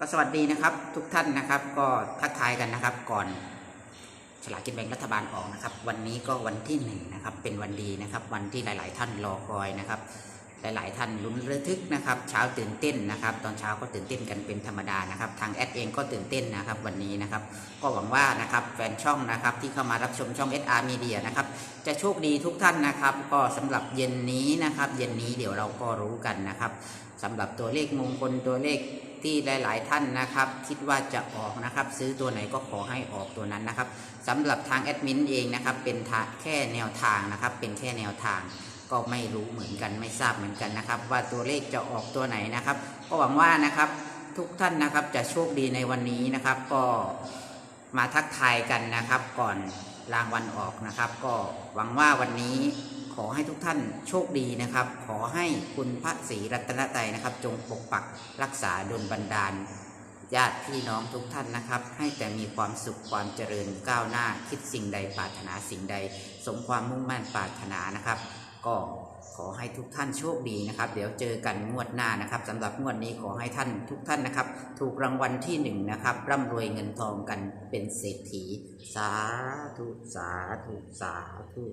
ก็สวัสดีนะครับทุกท่านนะครับ ก็ทักทายกันนะครับ ก่อนฉลากกินแบ่งรัฐบาลออกนะครับ วันนี้ก็วันที่หนึ่งนะครับเป็นวันดีนะครับ วันที่หลาย ๆ ท่านรอคอยนะครับ หลาย ๆ ท่านลุ้นระทึกนะครับ เช้าตื่นเต้นนะครับ ตอนเช้าก็ตื่นเต้นกันเป็นธรรมดานะครับ ทางแอดเองก็ตื่นเต้นนะครับ วันนี้นะครับ ก็หวังว่านะครับแฟนช่องนะครับที่เข้ามารับชมช่อง SR Media นะครับจะโชคดีทุกท่านนะครับ ก็สำหรับเย็นนี้นะครับ เย็นนี้เดี๋ยวเราก็รู้กันนะครับสำหรับตัวเลขมงคลตัวเลข ที่หลาย ๆ ท่านนะครับ คิดว่าจะออกนะครับ ซื้อตัวไหนก็ขอให้ออกตัวนั้นนะครับสำหรับทางแอดมินเองนะครับ เป็นแค่แนวทางนะครับ เป็นแค่แนวทางก็ไม่รู้เหมือนกันไม่ทราบเหมือนกันนะครับ ว่าตัวเลขจะออกตัวไหนนะครับ ก็หวังว่านะครับทุกท่านนะครับจะโชคดีในวันนี้นะครับ ก็มาทักทายกันนะครับ ก่อนรางวัลออกนะครับ ก็หวังว่าวันนี้ อให้ทุกท่านโชคดีนะครับ ขอให้คุณพระศรีรัตนตรัยนะครับ จงปกปักรักษาดลบันดาล ญาติพี่น้องทุกท่านนะครับ ให้แต่มีความสุขความเจริญก้าวหน้าคิดสิ่งใดปรารถนาสิ่งใด สมความมุ่งมั่นปรารถนานะครับ ก็ขอให้ทุกท่านโชคดีนะครับ เดี๋ยวเจอกันงวดหน้านะครับสำหรับงวดนี้ขอให้ท่านทุกท่านนะครับ ถูกรางวัลที่หนึ่งนะครับร่ำรวยเงินทองกันเป็นเศรษฐี สาธุสาธุสาธุ